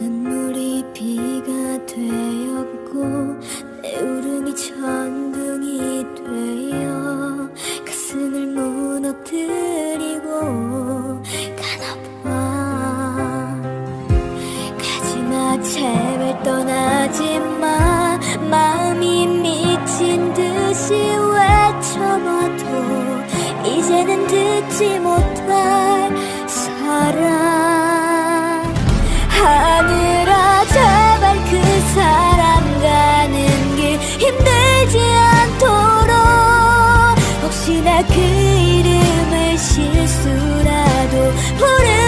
눈물이 비가 되었고 내 울음이 천둥이 되어 가슴을 무너뜨리고 가나봐. 가지마 제발 떠나지 마. 마음이 미친 듯이 외쳐봐도 이제는 듣지 사랑 불을